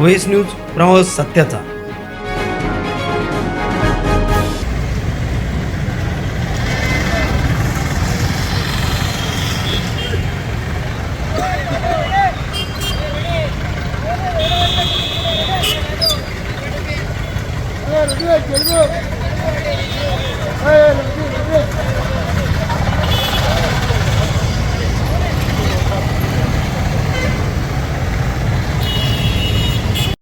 व्हेस news प्रवास सत्याचा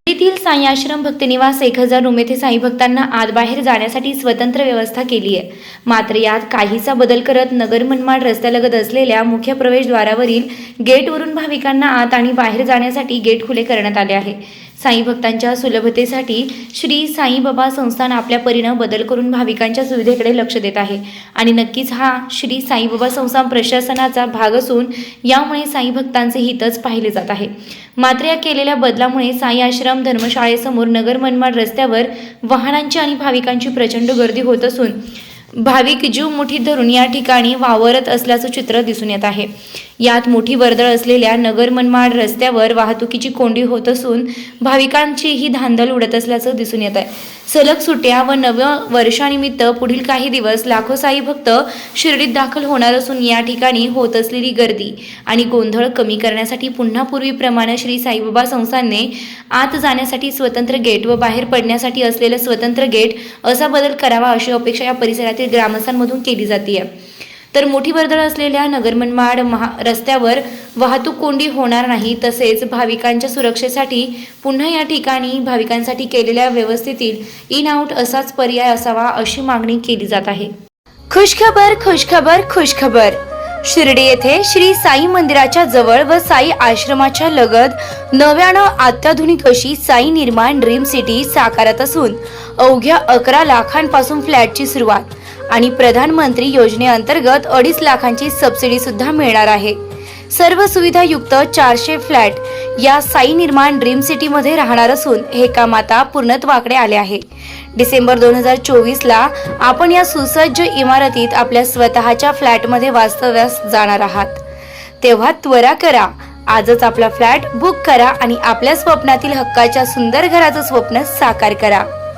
येथील साई आश्रम भक्तनिवास एक हजार रूम येथे साई भक्तांना आत बाहेर जाण्यासाठी स्वतंत्र व्यवस्था केली आहे. मात्र यात काहीसा बदल करत नगर मनमाड रस्त्यालगत असलेल्या मुख्य प्रवेशद्वारावरील गेटवरून भाविकांना आत आणि बाहेर जाण्यासाठी गेट खुले करण्यात आले आहे. साई भक्तांच्या सुलभतेसाठी श्री साईबाबा संस्थान आपल्या परीनं बदल करून भाविकांच्या सुविधेकडे लक्ष देत आहे. आणि नक्कीच हा श्री साईबाबा संस्थान प्रशासनाचा भाग असून यामुळे साई भक्तांचे हितच पाहिले जात आहे. मात्र या केलेल्या बदलामुळे साई आश्रम धर्मशाळेसमोर नगर मनमाड रस्त्यावर वाहनांची आणि भाविकांची प्रचंड गर्दी होत असून भाविक जीव मुठीत धरून या ठिकाणी वावरत असल्याचं चित्र दिसून येत आहे. यात मोठी वर्दळ असलेल्या नगर मनमाड रस्त्यावर वाहतुकीची कोंडी होत असून भाविकांची ही धांदल उडत असल्याचं दिसून येत आहे. सलग सुट्या व नव्या वर्षानिमित्त पुढील काही दिवस लाखो साई भक्त शिर्डीत दाखल होणार असून या ठिकाणी होत असलेली गर्दी आणि गोंधळ कमी करण्यासाठी पुन्हा पूर्वीप्रमाणे श्री साईबाबा संस्थानने आत जाण्यासाठी स्वतंत्र गेट व बाहेर पडण्यासाठी असलेलं स्वतंत्र गेट असा बदल करावा अशी अपेक्षा या परिसरात तालुक्यातील ग्रामस्थांमधून केली जाते तर मोठी वर्दळ असलेल्या नगरमनमाड महा रस्त्यावर वाहतूक कोंडी होणार नाही तसेच भाविकांच्या सुरक्षेसाठी पुन्हा या ठिकाणी भाविकांसाठी केलेल्या व्यवस्थेतील इन आउट असाच पर्याय असावा अशी मागणी केली जात आहे. खुशखबर खुशखबर खुशखबर. शिर्डी येथे श्री साई मंदिराच्या जवळ व साई आश्रमाच्या लगत नव्यानं अत्याधुनिक अशी साई निर्माण ड्रीम सिटी साकारत असून अवघ्या अकरा लाखांपासून फ्लॅटची सुरुवात. आणि प्रधानमंत्री योजनेअंतर्गत अडीच लाखांची सबसिडी सुद्धा मिळणार आहे. सर्व सुविधायुक्त चारशे फ्लॅट या साई निर्माण ड्रीम सिटीमध्ये राहणार असून हे काम आता पूर्णत्वाकडे आले आहे. डिसेंबर दोन हजार चोवीसला आपण या सुसज्ज इमारतीत आपल्या स्वतःच्या फ्लॅटमध्ये वास्तव्यास जाणार आहात. तेव्हा त्वरा करा. आजच आपला फ्लॅट बुक करा आणि आपल्या स्वप्नातील हक्काच्या सुंदर घराचं स्वप्न साकार करा.